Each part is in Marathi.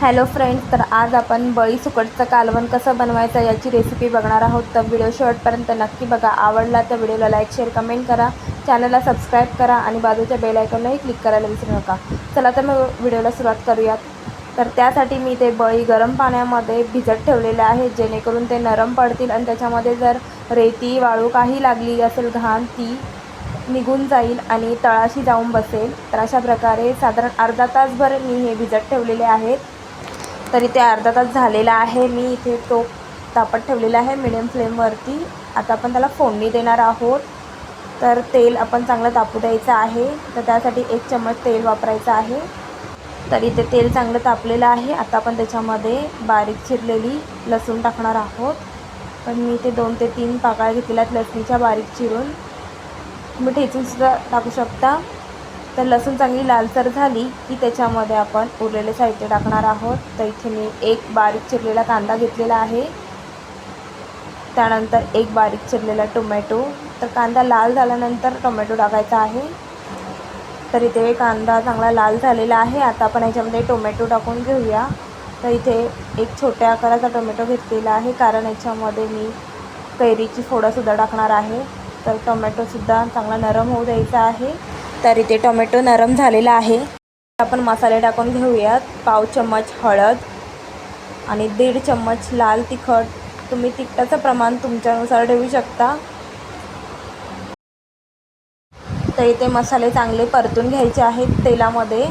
हॅलो फ्रेंड्स तर आज आपण बळी सुकटचं कालवण कसं बनवायचं याची रेसिपी बघणार आहोत. तर व्हिडिओ शेवटपर्यंत नक्की बघा. आवडला तर व्हिडिओला लाईक शेअर कमेंट करा. चॅनलला सबस्क्राईब करा आणि बाजूच्या बेल आयकॉनलाही क्लिक करायला विसरू नका. चला तर मग व्हिडिओला सुरुवात करूयात. तर त्यासाठी मी ते बळी गरम पाण्यामध्ये भिजत ठेवलेले आहे. जेणेकरून ते नरम पडतील आणि त्याच्यामध्ये जर रेती वाळू काही लागली असेल घाण ती निघून जाईल आणि तळाशी जाऊन बसेल. तर अशा प्रकारे साधारण अर्धा तासभर मी हे भिजत ठेवलेले आहेत. तरी ते अर्धा तास झालेला आहे. मी इथे तो तापत ठेवलेला आहे मिडियम फ्लेमवरती आता आपण त्याला फोडणी देणार आहोत. तर तेल आपण चांगलं तापू द्यायचं आहे. तर त्यासाठी एक चम्मच तेल वापरायचं आहे. तर इथे तेल चांगलं तापलेलं आहे. आता आपण त्याच्यामध्ये बारीक चिरलेली लसूण टाकणार आहोत. पण मी इथे दोन ते तीन पाकळ्या घेतलेल्या आहेत लसणीच्या बारीक चिरून. तुम्ही ठेचूनसुद्धा टाकू शकता. तर लसूण चांगली लालसर झाली की त्याच्यामध्ये आपण उरलेले साहित्य टाकणार आहोत. तर इथे मी एक बारीक चिरलेला कांदा घेतलेला आहे. त्यानंतर एक बारीक चिरलेला टोमॅटो. तर कांदा लाल झाल्यानंतर टोमॅटो टाकायचा आहे. तर इथे कांदा चांगला लाल झालेला आहे. आता आपण याच्यामध्ये टोमॅटो टाकून घेऊया. तर इथे एक छोट्या आकाराचा टोमॅटो घेतलेला आहे. कारण याच्यामध्ये मी कैरीची फोडंसुद्धा टाकणार आहे. तर टोमॅटोसुद्धा चांगला नरम होऊ द्यायचा आहे. तर इथे टोमॅटो नरम झालेला आहे. आपण मसाले टाकून घेऊयात. पाव चम्मच हळद आणि दीड चम्मच लाल तिखट. तुम्ही तिखटाचं प्रमाण तुमच्यानुसार ठेवू शकता. तर इथे मसाले चांगले परतून घ्यायचे आहेत तेलामध्ये.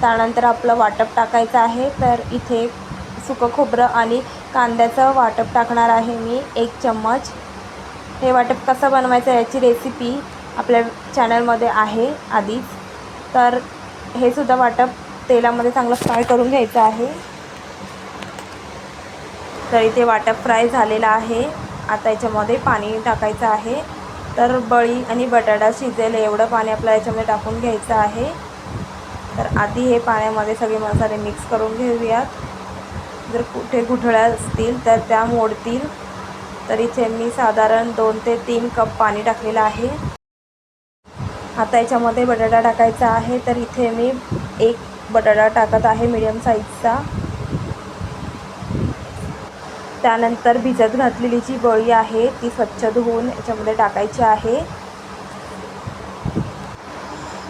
त्यानंतर आपलं वाटप टाकायचं आहे. तर इथे सुकं खोबरं आणि कांद्याचं वाटप टाकणार आहे मी. एक चम्मच. हे वाटप कसं बनवायचं याची रेसिपी आपल्या चॅनलमध्ये आहे आधीच. तर हे सुद्धा वाटप तेलामध्ये चांगलं फ्राय करून घ्यायचं आहे. तर इथे वाटप फ्राय झालेलं आहे. आता याच्यामध्ये पाणी टाकायचं आहे. तर बळी आणि बटाटा शिजेल एवढं पाणी आपल्याला याच्यामध्ये टाकून घ्यायचं आहे. तर आधी हे पाण्यामध्ये सगळे मसाले मिक्स करून घेऊयात. जर कुठे गुठळ्या असतील तर त्या मोडतील. तर इथे मी साधारण दोन ते तीन कप पाणी टाकलेलं आहे. आता याच्यामध्ये बटाटा टाकायचा आहे तर इथे मी एक बटाटा टाकत आहे मीडियम साईजचा त्यानंतर भिजत घातलेली जी बळी आहे ती स्वच्छ धुवून याच्यामध्ये टाकायची आहे.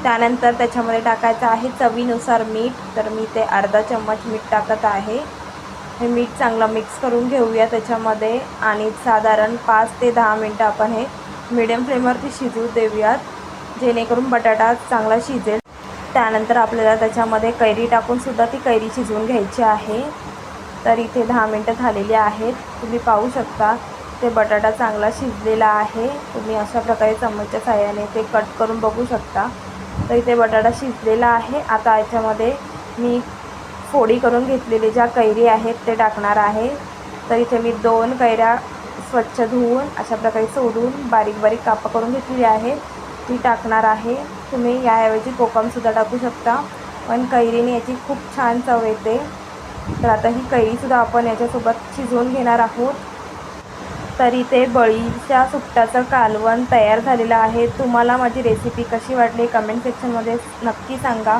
त्यानंतर त्याच्यामध्ये टाकायचं आहे चवीनुसार मीठ तर मी ते अर्धा चम्मच मीठ टाकत आहे. हे मीठ चांगलं मिक्स करून घेऊया त्याच्यामध्ये आणि साधारण पाच ते दहा मिनटं आपण हे मिडियम फ्लेमवरती शिजू देऊयात. जेणेकरून बटाटा चांगला शिजेल. त्यानंतर आपल्याला त्याच्यामध्ये कैरी टाकूनसुद्धा ती कैरी शिजवून घ्यायची आहे. तर इथे दहा मिनटं झालेली आहेत. तुम्ही पाहू शकता ते बटाटा चांगला शिजलेला आहे. तुम्ही अशा प्रकारे चम्मचच्या साह्याने ते कट करून बघू शकता. तर इथे बटाटा शिजलेला आहे. आता याच्यामध्ये मी फोडी करून घेतलेली ज्या कैरी आहेत ते टाकणार आहे. तर इथे मी दोन कैऱ्या स्वच्छ धुवून अशा प्रकारे सोडून बारीक बारीक कापं करून घेतलेली आहे ती टाकणार आहे. तुम्ही याऐवजी कोकमसुद्धा टाकू शकता. पण कैरीने याची खूप छान चव येते. तर आता ही कैरीसुद्धा आपण याच्यासोबत शिजवून घेणार आहोत. तर इथे बळीच्या सुकटाचं कालवण तयार झालेलं आहे. तुम्हाला माझी रेसिपी कशी वाटली? कमेंट सेक्शनमध्ये नक्की सांगा.